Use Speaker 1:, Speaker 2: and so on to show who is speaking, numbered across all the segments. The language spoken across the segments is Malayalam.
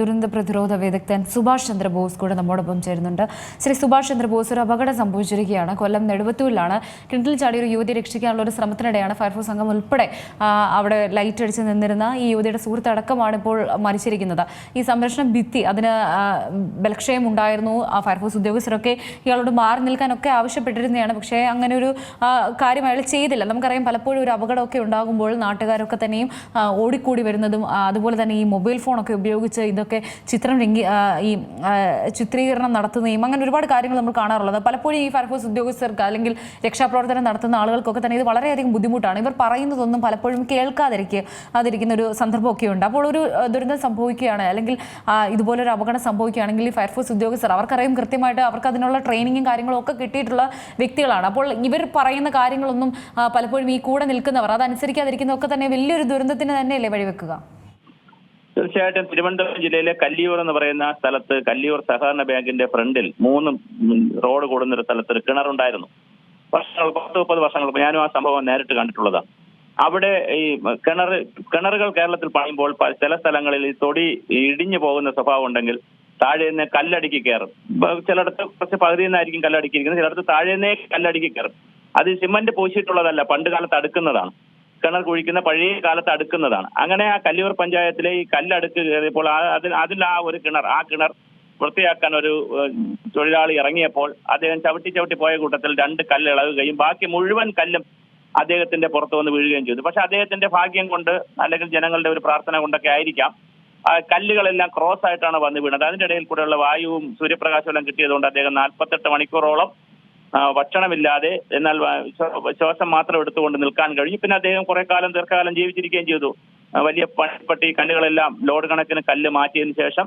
Speaker 1: ദുരന്ത പ്രതിരോധ വിദഗ്ധൻ സുഭാഷ് ചന്ദ്രബോസ് കൂടെ നമ്മോടൊപ്പം ചേരുന്നുണ്ട്. ശ്രീ സുഭാഷ് ചന്ദ്രബോസ് ഒരു അപകടം സംഭവിച്ചിരിക്കുകയാണ്. കൊല്ലം നെടുവത്തൂരിലാണ്. കിണറ്റിൽ ചാടി ഒരു യുവതിയെ രക്ഷിക്കാനുള്ള ഒരു ശ്രമത്തിനിടെയാണ് ഫയർഫോഴ്സ് സംഘം ഉൾപ്പെടെ അവിടെ ലൈറ്റ് അടിച്ച് നിന്നിരുന്ന ഈ യുവതിയുടെ സുഹൃത്തടക്കമാണ് ഇപ്പോൾ മരിച്ചിരിക്കുന്നത്. ഈ സംരക്ഷണ ഭിത്തി അതിന് ബലക്ഷയം ഉണ്ടായിരുന്നു. ആ ഫയർഫോഴ്സ് ഉദ്യോഗസ്ഥരൊക്കെ ഇയാളോട് മാറി നിൽക്കാനൊക്കെ ആവശ്യപ്പെട്ടിരുന്നതാണ്. പക്ഷേ അങ്ങനെ ഒരു കാര്യം അയാൾ ചെയ്തില്ല. നമുക്കറിയാം പലപ്പോഴും ഒരു അപകടമൊക്കെ ഉണ്ടാകുമ്പോൾ നാട്ടുകാരൊക്കെ തന്നെയും ഓടിക്കൂടി വരുന്നതും അതുപോലെ തന്നെ ഈ മൊബൈൽ ഫോണൊക്കെ ഉപയോഗിച്ച് ഇതൊക്കെ ചിത്രം രംഗി ഈ ചിത്രീകരണം നടത്തുന്നതും അങ്ങനെ ഒരുപാട് കാര്യങ്ങൾ നമ്മൾ കാണാറുള്ളത്. പലപ്പോഴും ഈ ഫയർഫോഴ്സ് ഉദ്യോഗസ്ഥർക്ക് അല്ലെങ്കിൽ രക്ഷാപ്രവർത്തനം നടത്തുന്ന ആളുകൾക്കൊക്കെ തന്നെ ഇത് വളരെയധികം ബുദ്ധിമുട്ടാണ്. ഇവർ പറയുന്നതൊന്നും പലപ്പോഴും കേൾക്കാതിരിക്കുക അതിരിക്കുന്ന ഒരു സന്ദർഭമൊക്കെ ഉണ്ട്. അപ്പോൾ ഒരു ദുരന്തം സംഭവിക്കുകയാണ്. അല്ലെങ്കിൽ ഇതുപോലൊരു അപകടം സംഭവിക്കുകയാണെങ്കിൽ ഈ ഫയർഫോഴ്സ് ഉദ്യോഗസ്ഥർ അവർക്കറിയും കൃത്യമായിട്ട് അവർക്ക് അതിനുള്ള ട്രെയിനിങ്ങും കാര്യങ്ങളും ഒക്കെ കിട്ടിയിട്ടുള്ള വ്യക്തികളാണ്. അപ്പോൾ ഇവർ പറയുന്ന കാര്യങ്ങളൊന്നും പലപ്പോഴും ഈ കൂടെ നിൽക്കുന്നവർ അതനുസരിക്കാതിരിക്കുന്നതൊക്കെ തന്നെ വലിയൊരു ദുരന്തത്തിന് തന്നെയല്ലേ വഴിവെക്കുക?
Speaker 2: തീർച്ചയായിട്ടും തിരുവനന്തപുരം ജില്ലയിലെ കല്ലിയൂർ എന്ന് പറയുന്ന സ്ഥലത്ത് കല്ലിയൂർ സഹകരണ ബാങ്കിന്റെ ഫ്രണ്ടിൽ മൂന്ന് റോഡ് കൂടുന്ന ഒരു സ്ഥലത്ത് ഒരു കിണറുണ്ടായിരുന്നു വർഷങ്ങൾ പത്ത് മുപ്പത് വർഷങ്ങൾക്ക് ഞാനും ആ സംഭവം നേരിട്ട് കണ്ടിട്ടുള്ളതാണ് അവിടെ ഈ കിണർ കിണറുകൾ കേരളത്തിൽ പണിയുമ്പോൾ ചില സ്ഥലങ്ങളിൽ ഈ തൊടി ഇടിഞ്ഞു പോകുന്ന സ്വഭാവം ഉണ്ടെങ്കിൽ താഴെ നിന്ന് കല്ലടിക്ക് കയറും. ചിലയിടത്ത് കുറച്ച് പകുതിയിൽ നിന്നായിരിക്കും കല്ലടിക്കിരിക്കുന്നത് ചിലയിടത്ത് നിന്നേ കല്ലടിക്ക് കയറും. അത് സിമന്റ് പൂശിയിട്ടുള്ളതല്ല പണ്ട് കാലത്ത് അടുക്കുന്നതാണ്. കിണർ കുഴിക്കുന്ന പഴയ കാലത്ത് അടുക്കുന്നതാണ്. അങ്ങനെ ആ കല്ലിയൂർ പഞ്ചായത്തിലെ ഈ കല്ലടുക്ക് കയറിയപ്പോൾ അതിൽ അതിൽ ആ ഒരു കിണർ ആ കിണർ വൃത്തിയാക്കാൻ ഒരു തൊഴിലാളി ഇറങ്ങിയപ്പോൾ അദ്ദേഹം ചവിട്ടി ചവിട്ടി പോയ കൂട്ടത്തിൽ രണ്ട് കല്ല് ഇളകുകയും ബാക്കി മുഴുവൻ കല്ലും അദ്ദേഹത്തിന്റെ പുറത്ത് വന്ന് വീഴുകയും ചെയ്തു. പക്ഷെ അദ്ദേഹത്തിന്റെ ഭാഗ്യം കൊണ്ട് അല്ലെങ്കിൽ ജനങ്ങളുടെ ഒരു പ്രാർത്ഥന കൊണ്ടൊക്കെ ആയിരിക്കാം. കല്ലുകളെല്ലാം ക്രോസ് ആയിട്ടാണ് വന്ന് വീണത്. അതിന്റെ ഇടയിൽ കൂടെയുള്ള വായുവും സൂര്യപ്രകാശവും എല്ലാം കിട്ടിയതുകൊണ്ട് അദ്ദേഹം നാൽപ്പത്തെട്ട് മണിക്കൂറോളം ഭക്ഷണമില്ലാതെ എന്നാൽ ശ്വാസം മാത്രം എടുത്തുകൊണ്ട് നിൽക്കാൻ കഴിഞ്ഞു. പിന്നെ അദ്ദേഹം കുറെ കാലം ദീർഘകാലം ജീവിച്ചിരിക്കുകയും ചെയ്തു. വലിയ പണിപ്പെട്ടി കല്ലുകളെല്ലാം ലോഡ് കണക്കിന് കല്ല് മാറ്റിയതിനു ശേഷം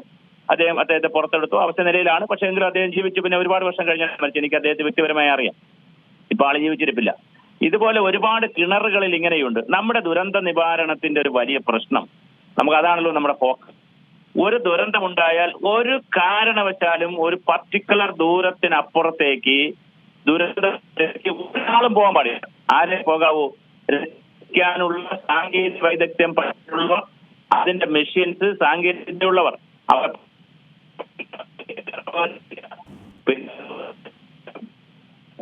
Speaker 2: അദ്ദേഹം അദ്ദേഹത്തെ പുറത്തെടുത്തു. അവസ്ഥ നിലയിലാണ്. പക്ഷെ എങ്കിലും അദ്ദേഹം ജീവിച്ചു പിന്നെ ഒരുപാട് വർഷം കഴിഞ്ഞാൽ മരിച്ചു എനിക്ക് അദ്ദേഹത്തെ വ്യക്തിപരമായി അറിയാം. ഇപ്പൊ ആൾ ജീവിച്ചിരിപ്പില്ല. ഇതുപോലെ ഒരുപാട് കിണറുകളിൽ ഇങ്ങനെയുണ്ട്. നമ്മുടെ ദുരന്ത നിവാരണത്തിന്റെ ഒരു വലിയ പ്രശ്നം. നമുക്ക് അതാണല്ലോ നമ്മുടെ ഫോക്കസ്. ഒരു ദുരന്തമുണ്ടായാൽ ഒരു കാരണവശാലും ഒരു പർട്ടിക്കുലർ ദൂരത്തിനപ്പുറത്തേക്ക് ദുരന്തത്തിലേക്ക് ഒരാളും പോകാൻ പാടില്ല. ആരെ പോകാവൂ? രക്ഷിക്കാനുള്ള സാങ്കേതിക വൈദഗ്ധ്യം പഠിച്ചിട്ടുള്ളവർ അതിന്റെ മെഷീൻസ് സാങ്കേതികതയുള്ളവർ. അവർ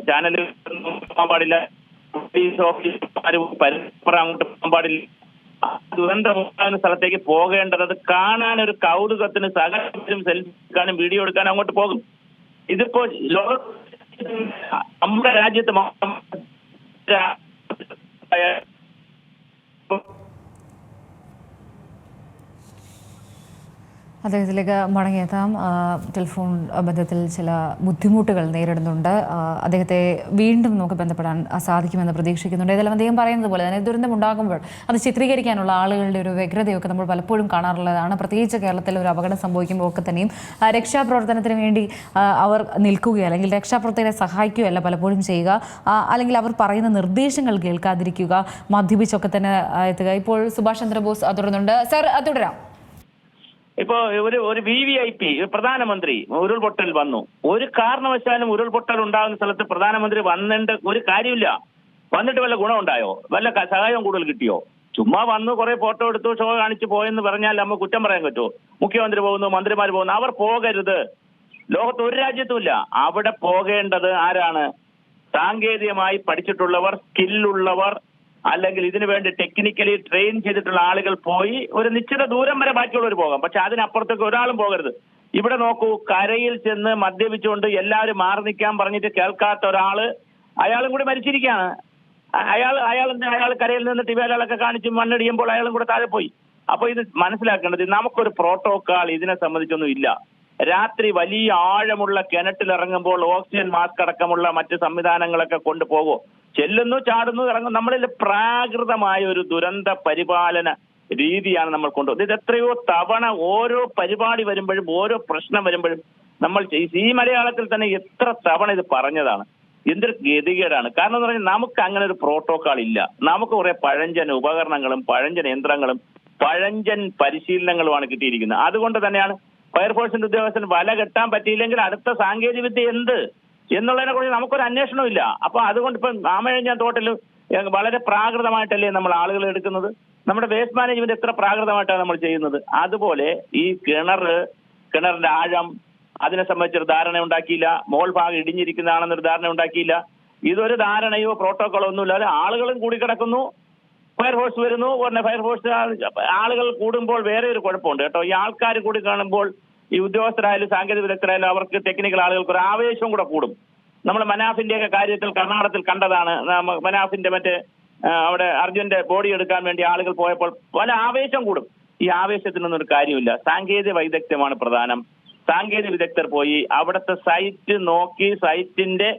Speaker 2: ചാനലിൽ പോകാൻ പാടില്ല. പോലീസ് ഓഫീസർമാരും പരസ്പരം അങ്ങോട്ട് പോകാൻ പാടില്ല. ദുരന്തമുണ്ടാകുന്ന സ്ഥലത്തേക്ക് പോകേണ്ടത് അത് കാണാൻ ഒരു കൗതുകത്തിന് സകലരും സെൽഫി എടുക്കാനും വീഡിയോ എടുക്കാനും അങ്ങോട്ട് പോകും. ഇതിപ്പോ ലോക നമ്മുടെ രാജ്യത്ത് മാത്രം
Speaker 1: അദ്ദേഹത്തിലേക്ക് മടങ്ങിയെത്താം. ടെലിഫോൺ ബന്ധത്തിൽ ചില ബുദ്ധിമുട്ടുകൾ നേരിടുന്നുണ്ട്. അദ്ദേഹത്തെ വീണ്ടും നമുക്ക് ബന്ധപ്പെടാൻ സാധിക്കുമെന്ന് പ്രതീക്ഷിക്കുന്നുണ്ട്. ഇതെല്ലാം അദ്ദേഹം പറയുന്നത് പോലെ തന്നെ ദുരന്തം ഉണ്ടാകുമ്പോൾ അത് ചിത്രീകരിക്കാനുള്ള ആളുകളുടെ ഒരു വ്യഗ്രതയൊക്കെ നമ്മൾ പലപ്പോഴും കാണാറുള്ളതാണ്. പ്രത്യേകിച്ച് കേരളത്തിൽ ഒരു അപകടം സംഭവിക്കുമ്പോൾ ഒക്കെ തന്നെയും രക്ഷാപ്രവർത്തനത്തിന് വേണ്ടി അവർ നിൽക്കുകയോ അല്ലെങ്കിൽ രക്ഷാപ്രവർത്തകരെ സഹായിക്കുകയല്ല പലപ്പോഴും ചെയ്യുക. അല്ലെങ്കിൽ അവർ പറയുന്ന നിർദ്ദേശങ്ങൾ കേൾക്കാതിരിക്കുക മദ്യപിച്ചൊക്കെ തന്നെ എത്തുക. ഇപ്പോൾ സുഭാഷ് ചന്ദ്രബോസ് തുടരുന്നുണ്ട്. സർ തുടരാം.
Speaker 2: ഇപ്പോ ഒരു ഒരു വി വി ഐ പി പ്രധാനമന്ത്രി ഉരുൾപൊട്ടൽ വന്നു. ഒരു കാരണവശാലും ഉരുൾപൊട്ടൽ ഉണ്ടാകുന്ന സ്ഥലത്ത് പ്രധാനമന്ത്രി വന്നിട്ട് ഒരു കാര്യമില്ല. വന്നിട്ട് വല്ല ഗുണമുണ്ടായോ? വല്ല സഹായം കൂടുതൽ കിട്ടിയോ? ചുമ്മാ വന്നു കുറെ ഫോട്ടോ എടുത്തു ഷോ കാണിച്ചു പോയെന്ന് പറഞ്ഞാൽ നമുക്ക് കുറ്റം പറയാൻ പറ്റുമോ? മുഖ്യമന്ത്രി പോകുന്നു മന്ത്രിമാർ പോകുന്നു അവർ പോകരുത്. ലോകത്ത് ഒരു രാജ്യത്തുമില്ല. അവിടെ പോകേണ്ടത് ആരാണ്? സാങ്കേതികമായി പഠിച്ചിട്ടുള്ളവർ സ്കില്ലുള്ളവർ അല്ലെങ്കിൽ ഇതിനു വേണ്ടി ടെക്നിക്കലി ട്രെയിൻ ചെയ്തിട്ടുള്ള ആളുകൾ പോയി ഒരു നിശ്ചിത ദൂരം വരെ ബാക്കിയുള്ളവർ പോകാം. പക്ഷെ അതിനപ്പുറത്തേക്ക് ഒരാളും പോകരുത്. ഇവിടെ നോക്കൂ കരയിൽ ചെന്ന് മദ്യപിച്ചുകൊണ്ട് എല്ലാവരും മാറി നിൽക്കാൻ പറഞ്ഞിട്ട് കേൾക്കാത്ത ഒരാൾ അയാളും കൂടി മരിച്ചിരിക്കുകയാണ്. അയാൾ അയാൾ അയാൾ കരയിൽ നിന്ന് ഇവയാളൊക്കെ കാണിച്ച് മണ്ണിടിയുമ്പോൾ അയാളും കൂടെ താഴെ പോയി. അപ്പൊ ഇത് മനസ്സിലാക്കേണ്ടത് നമുക്കൊരു പ്രോട്ടോക്കാൾ ഇതിനെ സംബന്ധിച്ചൊന്നും ഇല്ല. രാത്രി വലിയ ആഴമുള്ള കിണറ്റിലിറങ്ങുമ്പോൾ ഓക്സിജൻ മാസ്ക് അടക്കമുള്ള മറ്റ് സംവിധാനങ്ങളൊക്കെ കൊണ്ടുപോകോ ചെല്ലുന്നു ചാടുന്നു ഇറങ്ങുന്നു. നമ്മളിൽ പ്രാകൃതമായ ഒരു ദുരന്ത പരിപാലന രീതിയാണ് നമ്മൾ കൊണ്ടുപോകുന്നത് ഇത് എത്രയോ തവണ ഓരോ പരിപാടി വരുമ്പോഴും ഓരോ പ്രശ്നം വരുമ്പോഴും നമ്മൾ ഈ മലയാളത്തിൽ തന്നെ എത്ര തവണ ഇത് പറഞ്ഞതാണ്. എന്തൊരു ഗതികേടാണ്. കാരണം എന്ന് പറഞ്ഞാൽ നമുക്ക് അങ്ങനെ ഒരു പ്രോട്ടോകോൾ ഇല്ല. നമുക്ക് കുറെ പഴഞ്ചൻ ഉപകരണങ്ങളും പഴഞ്ചൻ യന്ത്രങ്ങളും പഴഞ്ചൻ പരിശീലനങ്ങളുമാണ് കിട്ടിയിരിക്കുന്നത്. അതുകൊണ്ട് തന്നെയാണ് ഫയർഫോഴ്സിന്റെ ഉദ്യോഗസ്ഥന് വല കെട്ടാൻ പറ്റിയില്ലെങ്കിൽ അടുത്ത സാങ്കേതിക വിദ്യ എന്ത്? എന്നുള്ളതിനെ കുറിച്ച് നമുക്കൊരു അന്വേഷണവും ഇല്ല. അപ്പൊ അതുകൊണ്ട് ഇപ്പം ആമഴഞ്ഞ തോട്ടിൽ വളരെ പ്രാകൃതമായിട്ടല്ലേ നമ്മൾ ആളുകൾ എടുക്കുന്നത്? നമ്മുടെ വേസ്റ്റ് മാനേജ്മെന്റ് എത്ര പ്രാകൃതമായിട്ടാണ് നമ്മൾ ചെയ്യുന്നത്? അതുപോലെ ഈ കിണർ കിണറിന്റെ ആഴം അതിനെ സംബന്ധിച്ചൊരു ധാരണ ഉണ്ടാക്കിയില്ല. മോൾ ഭാഗം ഇടിഞ്ഞിരിക്കുന്നതാണെന്നൊരു ധാരണ ഉണ്ടാക്കിയില്ല. ഇതൊരു ധാരണയോ പ്രോട്ടോക്കോളോ ഒന്നുമില്ലാതെ ആളുകളും കൂടി കിടക്കുന്നു. ഫയർഫോഴ്സ് വരുന്നു. ഉടനെ ഫയർഫോഴ്സ് ആളുകൾ കൂടുമ്പോൾ വേറെ ഒരു കുഴപ്പമുണ്ട് കേട്ടോ. ഈ ആൾക്കാർ കൂടി കാണുമ്പോൾ ഈ ഉദ്യോഗസ്ഥരായാലും സാങ്കേതിക വിദഗ്ധരായാലും അവർക്ക് ടെക്നിക്കൽ ആളുകൾക്ക് ഒരു ആവേശവും കൂടെ കൂടും. നമ്മൾ മനാഫിന്റെ ഒക്കെ കാര്യത്തിൽ കർണാടകത്തിൽ കണ്ടതാണ്. മനാഫിന്റെ മറ്റേ അവിടെ അർജുന്റെ ബോഡി എടുക്കാൻ വേണ്ടി ആളുകൾ പോയപ്പോൾ പല ആവേശം കൂടും. ഈ ആവേശത്തിനൊന്നും ഒരു കാര്യമില്ല സാങ്കേതിക വൈദഗ്ധ്യമാണ് പ്രധാനം. സാങ്കേതിക വിദഗ്ധർ പോയി അവിടുത്തെ സൈറ്റ് നോക്കി സൈറ്റിന്റെ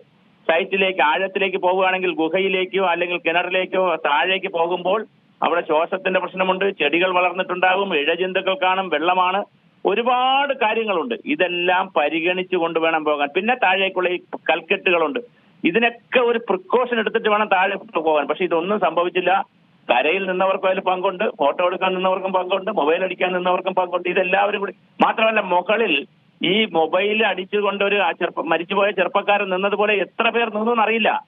Speaker 2: സൈറ്റിലേക്ക് ആഴത്തിലേക്ക് പോവുകയാണെങ്കിൽ ഗുഹയിലേക്കോ അല്ലെങ്കിൽ കിണറിലേക്കോ താഴേക്ക് പോകുമ്പോൾ അവിടെ ശ്വാസത്തിന്റെ പ്രശ്നമുണ്ട് ചെടികൾ വളർന്നിട്ടുണ്ടാകും ഇഴജന്തുക്കൾ കാണും വെള്ളമാണ്. ഒരുപാട് കാര്യങ്ങളുണ്ട്. ഇതെല്ലാം പരിഗണിച്ചു കൊണ്ട് വേണം പോകാൻ. പിന്നെ താഴേക്കുള്ള ഈ കൽക്കെട്ടുകളുണ്ട്. ഇതിനൊക്കെ ഒരു പ്രിക്കോഷൻ എടുത്തിട്ട് വേണം താഴെ പോകാൻ. പക്ഷെ ഇതൊന്നും സംഭവിച്ചില്ല. കരയിൽ നിന്നവർക്കും അതിൽ പങ്കുണ്ട്. ഫോട്ടോ എടുക്കാൻ നിന്നവർക്കും പങ്കുണ്ട്. മൊബൈൽ അടിക്കാൻ നിന്നവർക്കും പങ്കുണ്ട്. ഇതെല്ലാവരും കൂടി മാത്രമല്ല മുകളിൽ ഈ മൊബൈൽ അടിച്ചുകൊണ്ട് ഒരു ചെറുപ്പ മരിച്ചുപോയ ചെറുപ്പക്കാരൻ നിന്നതുപോലെ എത്ര പേർ നിന്നു എന്നറിയില്ല.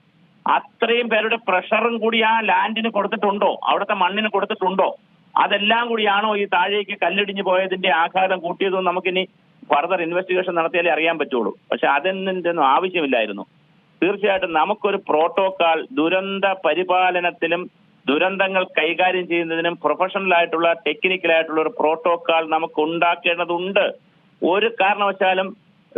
Speaker 2: അത്രയും പേരുടെ പ്രഷറും കൂടി ആ ലാൻഡിന് കൊടുത്തിട്ടുണ്ടോ? അവിടുത്തെ മണ്ണിന് കൊടുത്തിട്ടുണ്ടോ? അതെല്ലാം കൂടിയാണോ ഈ താഴേക്ക് കല്ലിടിഞ്ഞു പോയതിന്റെ ആഘാതം കൂട്ടിയതെന്ന് നമുക്കിനി ഫർദർ ഇൻവെസ്റ്റിഗേഷൻ നടത്തിയാലേ അറിയാൻ പറ്റുള്ളൂ. പക്ഷെ അതിന്റെ ഒന്നും ആവശ്യമില്ലായിരുന്നു. തീർച്ചയായിട്ടും നമുക്കൊരു പ്രോട്ടോകോൾ ദുരന്ത പരിപാലനത്തിലും ദുരന്തങ്ങൾ കൈകാര്യം ചെയ്യുന്നതിനും പ്രൊഫഷണൽ ആയിട്ടുള്ള ടെക്നിക്കൽ ആയിട്ടുള്ള ഒരു പ്രോട്ടോകോൾ നമുക്ക് ഉണ്ടാക്കേണ്ടതുണ്ട്. ഒരു കാരണവശാലും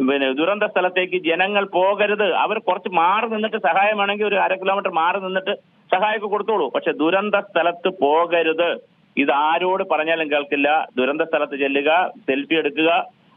Speaker 2: പിന്നെ ദുരന്ത സ്ഥലത്തേക്ക് ജനങ്ങൾ പോകരുത്. അവർ കുറച്ച് മാറി നിന്നിട്ട് സഹായം വേണമെങ്കിൽ ഒരു അര കിലോമീറ്റർ മാറി നിന്നിട്ട് സഹായമൊക്കെ കൊടുത്തോളൂ. പക്ഷെ ദുരന്ത സ്ഥലത്ത് പോകരുത്. ഇത് ആരോട് പറഞ്ഞാലും കേൾക്കില്ല. ദുരന്ത സ്ഥലത്ത് ചെല്ലുക സെൽഫി എടുക്കുക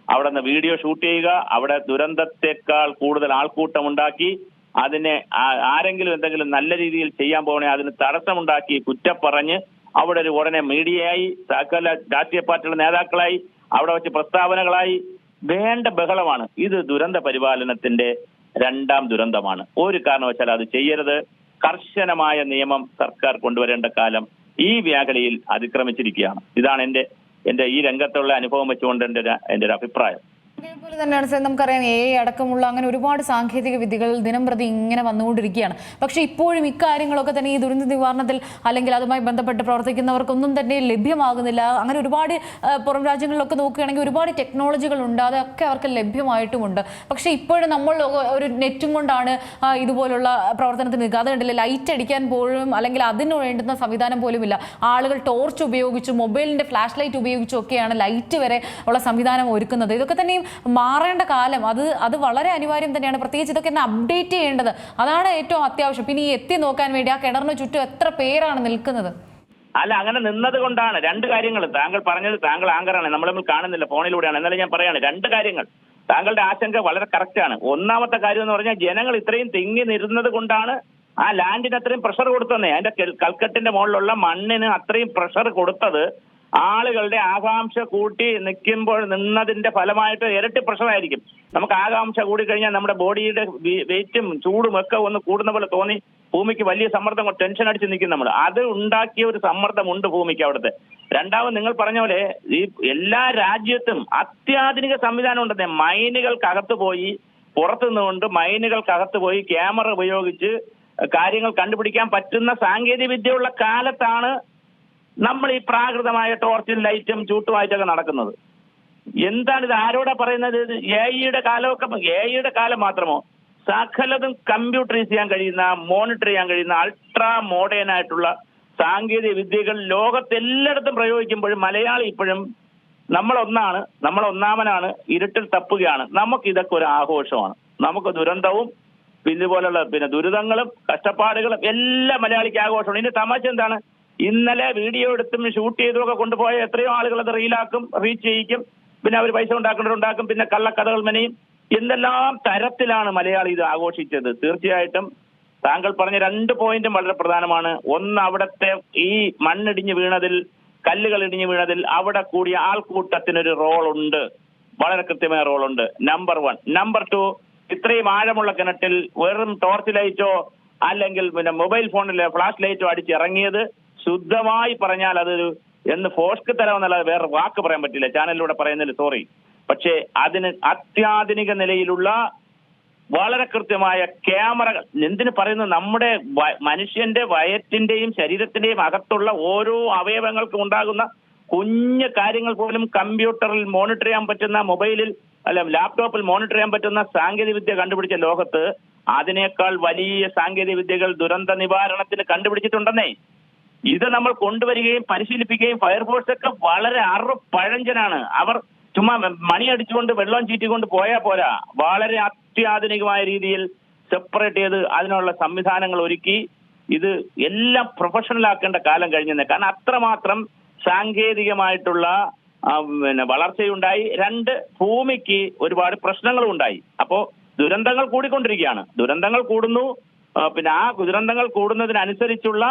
Speaker 2: അവിടെ നിന്ന് വീഡിയോ ഷൂട്ട് ചെയ്യുക അവിടെ ദുരന്തത്തെക്കാൾ കൂടുതൽ ആൾക്കൂട്ടം ഉണ്ടാക്കി അതിനെ ആരെങ്കിലും എന്തെങ്കിലും നല്ല രീതിയിൽ ചെയ്യാൻ പോകണേ അതിന് തടസ്സമുണ്ടാക്കി കുറ്റപ്പറഞ്ഞ് അവിടെ ഒരു ഉടനെ മീഡിയയായി സകല രാഷ്ട്രീയ പാർട്ടിയുടെ നേതാക്കളായി അവിടെ വെച്ച് പ്രസ്താവനകളായി. വേണ്ട ബഹളമാണ്. ഇത് ദുരന്ത പരിപാലനത്തിന്റെ രണ്ടാം ദുരന്തമാണ്. ഒരു കാരണവശാൽ അത് ചെയ്യരുത്. കർശനമായ നിയമം സർക്കാർ കൊണ്ടുവരേണ്ട കാലം ഈ വ്യാഖലയിൽ അതിക്രമിച്ചിരിക്കുകയാണ്. ഇതാണ് എന്റെ എന്റെ ഈ രംഗത്തുള്ള അനുഭവം വെച്ചുകൊണ്ട് എന്റെ എന്റെ ഒരു അഭിപ്രായം.
Speaker 1: അതേപോലെ തന്നെയാണ് സാർ നമുക്കറിയാം എ അടക്കമുള്ള അങ്ങനെ ഒരുപാട് സാങ്കേതിക വിദ്യകൾ ദിനം പ്രതി ഇങ്ങനെ വന്നുകൊണ്ടിരിക്കുകയാണ്. പക്ഷേ ഇപ്പോഴും ഇക്കാര്യങ്ങളൊക്കെ തന്നെ ഈ ദുരന്ത നിവാരണത്തിൽ അല്ലെങ്കിൽ അതുമായി ബന്ധപ്പെട്ട് പ്രവർത്തിക്കുന്നവർക്കൊന്നും തന്നെ ലഭ്യമാകുന്നില്ല. അങ്ങനെ ഒരുപാട് പുറം രാജ്യങ്ങളിലൊക്കെ നോക്കുകയാണെങ്കിൽ ഒരുപാട് ടെക്നോളജികൾ ഉണ്ട്. അതൊക്കെ അവർക്ക് ലഭ്യമായിട്ടുമുണ്ട്. പക്ഷേ ഇപ്പോഴും നമ്മൾ ഒരു നെറ്റും കൊണ്ടാണ് ഇതുപോലുള്ള പ്രവർത്തനത്തിന് നിൽക്കുക. അത് കണ്ടില്ല ലൈറ്റ് അടിക്കാൻ പോലും അല്ലെങ്കിൽ അതിന് വേണ്ടുന്ന സംവിധാനം പോലും ഇല്ല ആളുകൾ ടോർച്ച് ഉപയോഗിച്ചും മൊബൈലിന്റെ ഫ്ലാഷ് ലൈറ്റ് ഉപയോഗിച്ചും ഒക്കെയാണ് ലൈറ്റ് വരെ ഉള്ള സംവിധാനം ഒരുക്കുന്നത്. ഇതൊക്കെ തന്നെയും മാറേണ്ട കാലം. അത് അത് വളരെ അനിവാര്യം തന്നെയാണ്. പ്രത്യേകിച്ച് ഇതൊക്കെ ഒന്ന് അപ്ഡേറ്റ് ചെയ്യേണ്ടത്. അതാണ് ഏറ്റവും അത്യാവശ്യം. പിന്നെ ഈ എത്തി നോക്കാൻ വേണ്ടി ആ കിണറിന് ചുറ്റും എത്ര പേരാണ് നിൽക്കുന്നത്?
Speaker 2: അല്ല അങ്ങനെ നിന്നത് കൊണ്ടാണ് രണ്ട് കാര്യങ്ങൾ താങ്കൾ പറഞ്ഞത്. താങ്കൾ ആങ്കറാണ്. നമ്മൾ നമ്മൾ കാണുന്നില്ല. ഫോണിലൂടെയാണ്. എന്നാലും ഞാൻ പറയാണ് രണ്ട് കാര്യങ്ങൾ. താങ്കളുടെ ആശങ്ക വളരെ കറക്റ്റ് ആണ്. ഒന്നാമത്തെ കാര്യം എന്ന് പറഞ്ഞാൽ ജനങ്ങൾ ഇത്രയും തിങ്ങി നിരുന്നത് കൊണ്ടാണ് ആ ലാൻഡിന് അത്രയും പ്രഷർ കൊടുത്തതന്നെ അതിന്റെ കൽക്കെട്ടിന്റെ മുകളിലുള്ള മണ്ണിന് അത്രയും പ്രഷർ കൊടുത്തത് ആളുകളുടെ ആകാംക്ഷ കൂട്ടി നിൽക്കുമ്പോൾ നിന്നതിന്റെ ഫലമായിട്ട് ഇരട്ടി പ്രഷർ ആയിരിക്കും നമുക്ക് ആകാംക്ഷ കൂടി കഴിഞ്ഞാൽ നമ്മുടെ ബോഡിയുടെ വെയിറ്റും ചൂടും ഒക്കെ ഒന്ന് കൂടുന്ന പോലെ തോന്നി ഭൂമിക്ക് വലിയ സമ്മർദ്ദം ടെൻഷൻ അടിച്ച് നിൽക്കും നമ്മൾ. അത് ഉണ്ടാക്കിയ ഒരു സമ്മർദ്ദമുണ്ട് ഭൂമിക്ക് അവിടുത്തെ. രണ്ടാമത് നിങ്ങൾ പറഞ്ഞ പോലെ ഈ എല്ലാ രാജ്യത്തും അത്യാധുനിക സംവിധാനം ഉണ്ടെന്നേ. മൈനുകൾക്കകത്ത് പോയി പുറത്തു നിന്നുകൊണ്ട് മൈനുകൾക്കകത്ത് പോയി ക്യാമറ ഉപയോഗിച്ച് കാര്യങ്ങൾ കണ്ടുപിടിക്കാൻ പറ്റുന്ന സാങ്കേതിക വിദ്യയുള്ള കാലത്താണ് നമ്മൾ ഈ പ്രാകൃതമായ ടോർച്ചും ലൈറ്റും ചൂട്ടുമായിട്ടൊക്കെ നടക്കുന്നത്. എന്താണ് ഇത് ആരോടെ പറയുന്നത്? എ ഐയുടെ കാലമൊക്കെ എ ഐയുടെ കാലം മാത്രമോ? സകലതും കമ്പ്യൂട്ടറൈസ് ചെയ്യാൻ കഴിയുന്ന മോണിറ്റർ ചെയ്യാൻ കഴിയുന്ന അൾട്രാ മോഡേൺ ആയിട്ടുള്ള സാങ്കേതിക വിദ്യകൾ ലോകത്തെല്ലായിടത്തും പ്രയോഗിക്കുമ്പോഴും മലയാളി ഇപ്പോഴും നമ്മളൊന്നാണ് നമ്മളൊന്നാമനാണ് ഇരുട്ടിൽ തപ്പുകയാണ്. നമുക്ക് ഇതൊക്കെ ഒരു ആഘോഷമാണ്. നമുക്ക് ദുരന്തവും ഇതുപോലുള്ള പിന്നെ ദുരിതങ്ങളും കഷ്ടപ്പാടുകളും എല്ലാം മലയാളിക്ക് ആഘോഷമാണ്. ഇതിന്റെ തമാശ എന്താണ്? ഇന്നലെ വീഡിയോ എടുത്തും ഷൂട്ട് ചെയ്തും ഒക്കെ കൊണ്ടുപോയ എത്രയോ ആളുകൾ അത് റീലാക്കും റീച്ച് ചെയ്യിക്കും. പിന്നെ അവർ പൈസ ഉണ്ടാക്കേണ്ടവരുണ്ടാക്കും. പിന്നെ കള്ളക്കഥകൾ മെനയും. എന്തെല്ലാം തരത്തിലാണ് മലയാളി ഇത് ആഘോഷിച്ചത്? തീർച്ചയായിട്ടും താങ്കൾ പറഞ്ഞ രണ്ട് പോയിന്റും വളരെ പ്രധാനമാണ്. ഒന്ന് അവിടുത്തെ ഈ മണ്ണിടിഞ്ഞ് വീണതിൽ കല്ലുകൾ ഇടിഞ്ഞു വീണതിൽ അവിടെ കൂടിയ ആൾക്കൂട്ടത്തിനൊരു റോൾ ഉണ്ട് വളരെ കൃത്യമായ റോളുണ്ട്. നമ്പർ വൺ നമ്പർ ടു ഇത്രയും ആഴമുള്ള കിണറ്റിൽ വെറും ടോർച്ച് ലൈറ്റോ അല്ലെങ്കിൽ പിന്നെ മൊബൈൽ ഫോണിലെ ഫ്ലാഷ് ലൈറ്റോ അടിച്ചിറങ്ങിയത് ശുദ്ധമായി പറഞ്ഞാൽ അതൊരു എന്ന് ഫോഷ്ക്ക് തരാമെന്നല്ലാതെ വേറെ വാക്ക് പറയാൻ പറ്റില്ല. ചാനലിലൂടെ പറയുന്നതിൽ സോറി പക്ഷേ അതിന് അത്യാധുനിക നിലയിലുള്ള വളരെ കൃത്യമായ ക്യാമറകൾ. എന്തിനു പറയുന്നു നമ്മുടെ മനുഷ്യന്റെ വയറ്റിന്റെയും ശരീരത്തിന്റെയും അകത്തുള്ള ഓരോ അവയവങ്ങൾക്കും ഉണ്ടാകുന്ന കുഞ്ഞു കാര്യങ്ങൾ പോലും കമ്പ്യൂട്ടറിൽ മോണിറ്റർ ചെയ്യാൻ പറ്റുന്ന മൊബൈലിൽ അല്ല ലാപ്ടോപ്പിൽ മോണിറ്റർ ചെയ്യാൻ പറ്റുന്ന സാങ്കേതിക വിദ്യ കണ്ടുപിടിച്ച ലോകത്ത് അതിനേക്കാൾ വലിയ സാങ്കേതിക വിദ്യകൾ ദുരന്ത നിവാരണത്തിന് കണ്ടുപിടിച്ചിട്ടുണ്ടെന്നേ. ഇത് നമ്മൾ കൊണ്ടുവരികയും പരിശീലിപ്പിക്കുകയും ഫയർഫോഴ്സ് ഒക്കെ വളരെ അറു പഴഞ്ചനാണ് അവർ ചുമ്മാ മണി അടിച്ചുകൊണ്ട് വെള്ളം ചീറ്റിക്കൊണ്ട് പോയാൽ പോരാ. വളരെ അത്യാധുനികമായ രീതിയിൽ സെപ്പറേറ്റ് ചെയ്ത് അതിനുള്ള സംവിധാനങ്ങൾ ഒരുക്കി ഇത് എല്ലാം പ്രൊഫഷണൽ ആക്കേണ്ട കാലം കഴിഞ്ഞെന്ന് കാരണം അത്രമാത്രം സാങ്കേതികമായിട്ടുള്ള പിന്നെ വളർച്ചയുണ്ടായി. രണ്ട് ഭൂമിക്ക് ഒരുപാട് പ്രശ്നങ്ങളും ഉണ്ടായി. അപ്പോ ദുരന്തങ്ങൾ കൂടിക്കൊണ്ടിരിക്കുകയാണ്. ദുരന്തങ്ങൾ കൂടുന്നു. പിന്നെ ആ ദുരന്തങ്ങൾ കൂടുന്നതിനനുസരിച്ചുള്ള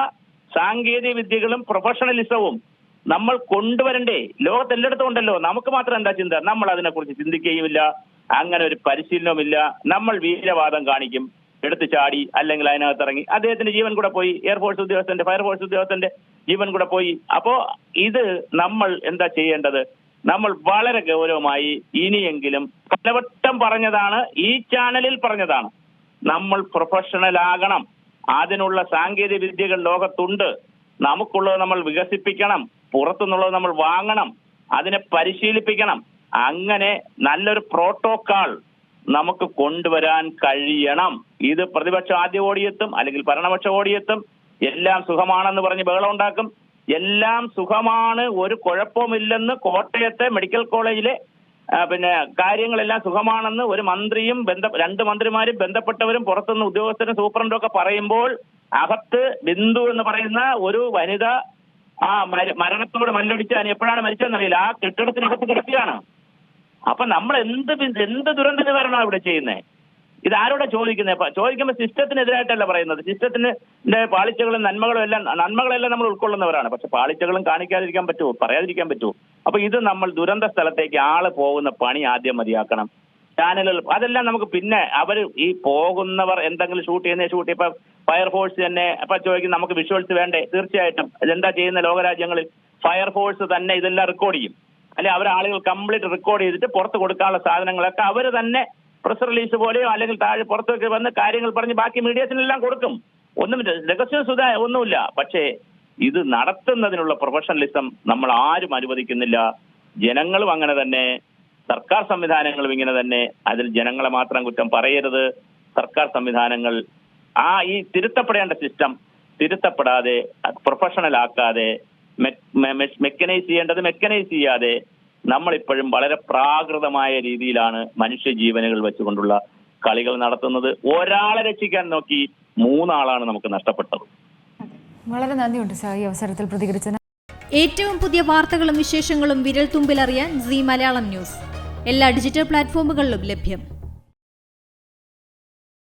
Speaker 2: സാങ്കേതിക വിദ്യകളും പ്രൊഫഷണലിസവും നമ്മൾ കൊണ്ടുവരണ്ടേ? ലോകത്ത് എല്ലായിടത്തും ഉണ്ടല്ലോ. നമുക്ക് മാത്രം എന്താ ചിന്ത? നമ്മൾ അതിനെക്കുറിച്ച് ചിന്തിക്കുകയുമില്ല. അങ്ങനെ ഒരു പരിശീലനവുമില്ല. നമ്മൾ വീരവാദം കാണിക്കും. എടുത്തു ചാടി അല്ലെങ്കിൽ അതിനകത്ത് ഇറങ്ങി. അദ്ദേഹത്തിന്റെ ജീവൻ കൂടെ പോയി. എയർഫോഴ്സ് ഉദ്യോഗസ്ഥന്റെ ഫയർഫോഴ്സ് ഉദ്യോഗസ്ഥന്റെ ജീവൻ കൂടെ പോയി. അപ്പോ ഇത് നമ്മൾ എന്താ ചെയ്യേണ്ടത്? നമ്മൾ വളരെ ഗൗരവമായി ഇനിയെങ്കിലും പലവട്ടം പറഞ്ഞതാണ് ഈ ചാനലിൽ പറഞ്ഞതാണ്. നമ്മൾ പ്രൊഫഷണൽ ആകണം. അതിനുള്ള സാങ്കേതിക വിദ്യകൾ ലോകത്തുണ്ട്. നമുക്കുള്ളത് നമ്മൾ വികസിപ്പിക്കണം. പുറത്തുനിന്നുള്ളത് നമ്മൾ വാങ്ങണം. അതിനെ പരിശീലിപ്പിക്കണം. അങ്ങനെ നല്ലൊരു പ്രോട്ടോക്കാൾ നമുക്ക് കൊണ്ടുവരാൻ കഴിയണം. ഇത് പ്രതിപക്ഷ ആദ്യ ഓടിയെത്തും അല്ലെങ്കിൽ ഭരണപക്ഷ ഓടിയെത്തും. എല്ലാം സുഖമാണെന്ന് പറഞ്ഞ് ബഹളം ഉണ്ടാക്കും. എല്ലാം സുഖമാണ് ഒരു കുഴപ്പമില്ലെന്ന് കോട്ടയത്തെ മെഡിക്കൽ കോളേജിലെ പിന്നെ കാര്യങ്ങളെല്ലാം സുഖമാണെന്ന് ഒരു മന്ത്രിയും ബന്ധ രണ്ട് മന്ത്രിമാരും ബന്ധപ്പെട്ടവരും പുറത്തുനിന്ന് ഉദ്യോഗസ്ഥരും സൂപ്രണ്ടും ഒക്കെ പറയുമ്പോൾ അകത്ത് ബിന്ദു എന്ന് പറയുന്ന ഒരു വനിത ആ മര- മരണത്തോട് മല്ലടിച്ചാൻ എപ്പോഴാണ് മരിച്ചതെന്നറിയില്ല. ആ കെട്ടിടത്തിനകത്ത് കിടക്കുകയാണ്. അപ്പൊ നമ്മൾ എന്ത് എന്ത് ദുരന്ത നിവാരണമാണ് ഇവിടെ ചെയ്യുന്നത്? ഇത് ആരോടെ ചോദിക്കുന്നത് ചോദിക്കുമ്പോൾ സിസ്റ്റത്തിനെതിരായിട്ടല്ല പറയുന്നത്. സിസ്റ്റത്തിന്റെ പാളിച്ചകളും നന്മകളും എല്ലാം നന്മകളെല്ലാം നമ്മൾ ഉൾക്കൊള്ളുന്നവരാണ്. പക്ഷെ പാളിച്ചകളും കാണിക്കാതിരിക്കാൻ പറ്റുമോ? പറയാതിരിക്കാൻ പറ്റുമോ? അപ്പൊ ഇത് നമ്മൾ ദുരന്ത സ്ഥലത്തേക്ക് ആൾ പോകുന്ന പണി ആദ്യം മതിയാക്കണം. ചാനലുകൾ അതെല്ലാം നമുക്ക് പിന്നെ അവർ ഈ പോകുന്നവർ എന്തെങ്കിലും ഷൂട്ട് ചെയ്യുന്ന ഷൂട്ട് ഇപ്പൊ ഫയർഫോഴ്സ് തന്നെ ഇപ്പൊ ചോദിക്കും നമുക്ക് വിഷ്വൽസ് വേണ്ടേ? തീർച്ചയായിട്ടും. ഇതെന്താ ചെയ്യുന്ന ലോകരാജ്യങ്ങളിൽ? ഫയർഫോഴ്സ് തന്നെ ഇതെല്ലാം റെക്കോർഡ് ചെയ്യും. അല്ലെ അവർ ആളുകൾ കംപ്ലീറ്റ് റെക്കോർഡ് ചെയ്തിട്ട് പുറത്ത് കൊടുക്കാനുള്ള സാധനങ്ങളൊക്കെ അവർ തന്നെ പ്രസ് റിലീസ് പോലെയോ അല്ലെങ്കിൽ താഴെ പുറത്തൊക്കെ വന്ന് കാര്യങ്ങൾ പറഞ്ഞ് ബാക്കി മീഡിയസിനെല്ലാം കൊടുക്കും. ഒന്നും രഹസ്യ സുധ ഒന്നുമില്ല. പക്ഷേ ഇത് നടത്തുന്നതിനുള്ള പ്രൊഫഷണലിസം നമ്മൾ ആരും അനുവദിക്കുന്നില്ല. ജനങ്ങളും അങ്ങനെ തന്നെ. സർക്കാർ സംവിധാനങ്ങളും ഇങ്ങനെ തന്നെ. അതിൽ ജനങ്ങളെ മാത്രം കുറ്റം പറയരുത്. സർക്കാർ സംവിധാനങ്ങൾ ആ ഈ തിരുത്തപ്പെടേണ്ട സിസ്റ്റം തിരുത്തപ്പെടാതെ പ്രൊഫഷണൽ ആക്കാതെ മെക്കനൈസ് ചെയ്യേണ്ടത് മെക്കനൈസ് ചെയ്യാതെ നമ്മളിപ്പോഴും വളരെ പ്രാകൃതമായ രീതിയിലാണ് മനുഷ്യ ജീവനുകൾ വെച്ചുകൊണ്ടുള്ള കളികൾ നടത്തുന്നത്. ഒരാളെ രക്ഷിക്കാൻ നോക്കി മൂന്നാളാണ് നമുക്ക് നഷ്ടപ്പെട്ടത്.
Speaker 1: വളരെ നന്ദിയുണ്ട് സാർ ഈ അവസരത്തിൽ പ്രതികരിച്ചതിന്.
Speaker 3: ഏറ്റവും പുതിയ വാർത്തകളും വിശേഷങ്ങളും വിരൽ തുമ്പിലറിയാൻ സി മലയാളം ന്യൂസ്. എല്ലാ ഡിജിറ്റൽ പ്ലാറ്റ്ഫോമുകളിലും ലഭ്യം.